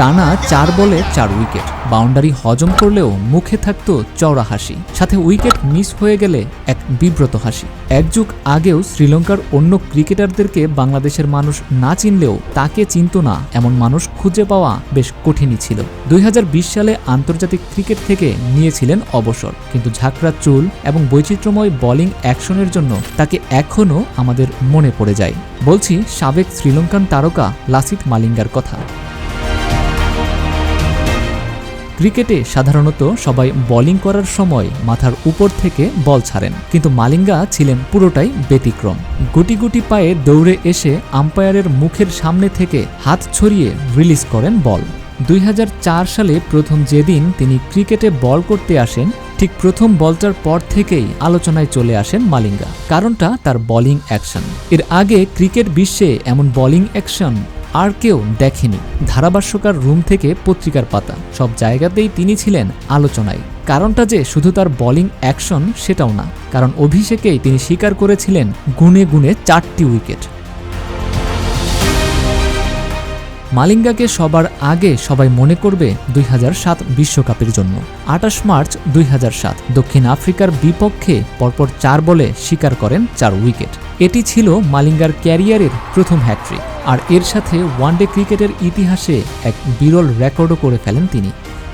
টানা চার বলে চার উইকেট। বাউন্ডারি হজম করলেও মুখে থাকত চওড়া হাসি। সাথে উইকেট মিস হয়ে গেলে এক বিব্রত হাসি। এক যুগ আগেও শ্রীলঙ্কার অন্য ক্রিকেটারদেরকে বাংলাদেশের মানুষ না চিনলেও তাকে চিনত না এমন মানুষ খুঁজে পাওয়া বেশ কঠিনই ছিল। দুই হাজার বিশ সালে আন্তর্জাতিক ক্রিকেট থেকে নিয়েছিলেন অবসর। কিন্তু ঝাঁকড়া চুল এবং বৈচিত্র্যময় বোলিং অ্যাকশনের জন্য তাকে এখনও আমাদের মনে পড়ে যায়। বলছি সাবেক শ্রীলঙ্কান তারকা লাসিথ মালিঙ্গার কথা। ক্রিকেটে সাধারণত সবাই বোলিং করার সময় মাথার উপর থেকে বল ছাড়েন। কিন্তু মালিঙ্গা ছিলেন পুরোটাই ব্যতিক্রম। গুটি গুটি পায়ে দৌড়ে এসে আম্পায়ারের মুখের সামনে থেকে হাত ছড়িয়ে রিলিজ করেন বল। দুই হাজার চার সালে প্রথম যেদিন তিনি ক্রিকেটে বল করতে আসেন, ঠিক প্রথম বলটার পর থেকেই আলোচনায় চলে আসেন মালিঙ্গা। কারণটা তার বোলিং অ্যাকশন। এর আগে ক্রিকেট বিশ্বে এমন বোলিং অ্যাকশন আর কেউ দেখেনি। ধারাভাষ্যকার রুম থেকে পত্রিকার পাতা। সব জায়গাতেই তিনি ছিলেন আলোচনায়। কারণটা যে শুধু তার বোলিং অ্যাকশন সেটাও না, কারণ অভিষেকেই তিনি স্বীকার করেছিলেন গুনে গুনে চারটি উইকেট মালিঙ্গাকে সবার আগে সবাই মনে করবে দুই বিশ্বকাপের জন্য। আটাশ মার্চ দুই হাজার সাত, দক্ষিণ আফ্রিকার বিপক্ষে পরপর চার বলে স্বীকার করেন চার উইকেট এটি ছিল মালিঙ্গার ক্যারিয়ারের প্রথম হ্যাট্রিক আর এর সাথে ওয়ানডে ক্রিকেটের ইতিহাসে এক বিরল রেকর্ডও করে ফেলেন তিনি।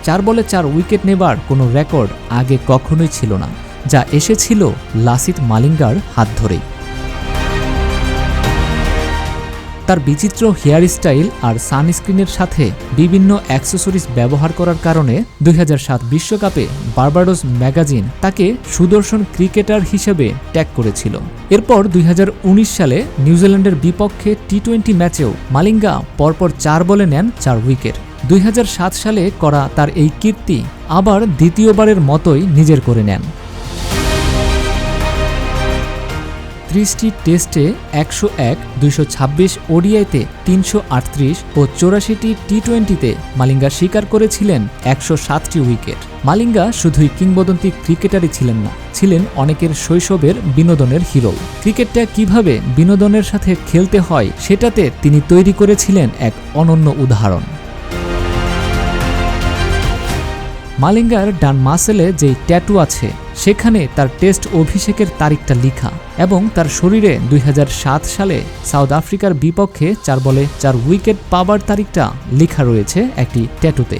চার বলে চার উইকেট নেবার কোনো রেকর্ড আগে কখনোই ছিল না, যা এসেছিল লাসিত মালিঙ্গার হাত ধরেই। তার বিচিত্র হেয়ার স্টাইল আর সানস্ক্রিনের সাথে বিভিন্ন অ্যাক্সেসরিজ ব্যবহার করার কারণে দুই বিশ্বকাপে বার্বাডোস ম্যাগাজিন তাকে সুদর্শন ক্রিকেটার হিসেবে ট্যাগ করেছিল। এরপর দুই হাজার উনিশ সালে নিউজিল্যান্ডের বিপক্ষে টি টোয়েন্টি ম্যাচেও মালিঙ্গা পরপর চার বলে নেন চার উইকেট। দুই হাজার সাত সালে করা তার এই কীর্তি আবার দ্বিতীয়বারের মতোই নিজের করে নেন। ত্রিশটি টেস্টে একশো এক, দুইশো ছাব্বিশ ওডিআইতে তিনশো আটত্রিশ ও চৌরাশিটি টি টোয়েন্টিতে মালিঙ্গা স্বীকার করেছিলেন একশো সাতটি উইকেট। মালিঙ্গা শুধুই কিংবদন্তি ক্রিকেটারই ছিলেন না, ছিলেন অনেকের শৈশবের বিনোদনের হিরো। ক্রিকেটটা কীভাবে বিনোদনের সাথে খেলতে হয় সেটাতে তিনি তৈরি করেছিলেন এক অনন্য উদাহরণ। মালিঙ্গার ডান মাসেলে যেই ট্যাটু আছে সেখানে তার টেস্ট অভিষেকের তারিখটা লিখা এবং তার শরীরে দুই হাজার সাত সালে সাউথ আফ্রিকার বিপক্ষে চার বলে চার উইকেট পাবার তারিখটা লেখা রয়েছে একটি ট্যাটুতে।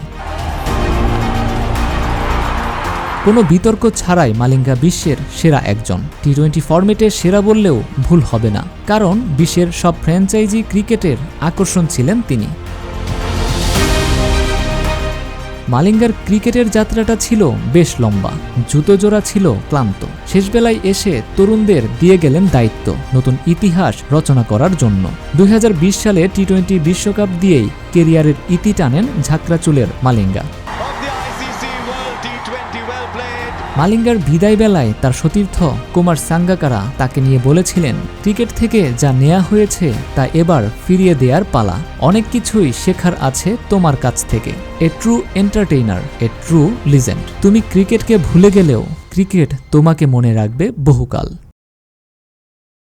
কোনো বিতর্ক ছাড়াই মালিঙ্গা বিশ্বের সেরা একজন। টি টোয়েন্টি ফরম্যাটে সেরা বললেও ভুল হবে না, কারণ বিশ্বের সব ফ্র্যাঞ্চাইজি ক্রিকেটের আকর্ষণ ছিলেন তিনি। মালিঙ্গার ক্রিকেটের যাত্রাটা ছিল বেশ লম্বা জুতো জোড়া ছিল ক্লান্ত। শেষবেলায় এসে তরুণদের দিয়ে গেলেন দায়িত্ব, নতুন ইতিহাস রচনা করার জন্য। দু হাজার বিশ সালে টি টোয়েন্টি বিশ্বকাপ দিয়েই কেরিয়ারের ইতি টানেন ঝাঁকড়া চুলের মালিঙ্গা। মালিঙ্গার বিদায় বেলায় তার সতীর্থ কুমার সাঙ্গাকারা তাকে নিয়ে বলেছিলেন, ক্রিকেট থেকে যা নেয়া হয়েছে তা এবার ফিরিয়ে দেয়ার পালা। অনেক কিছুই শেখার আছে তোমার কাছ থেকে। A true entertainer, a true legend. তুমি ক্রিকেটকে ভুলে গেলেও ক্রিকেট তোমাকে মনে রাখবে বহুকাল।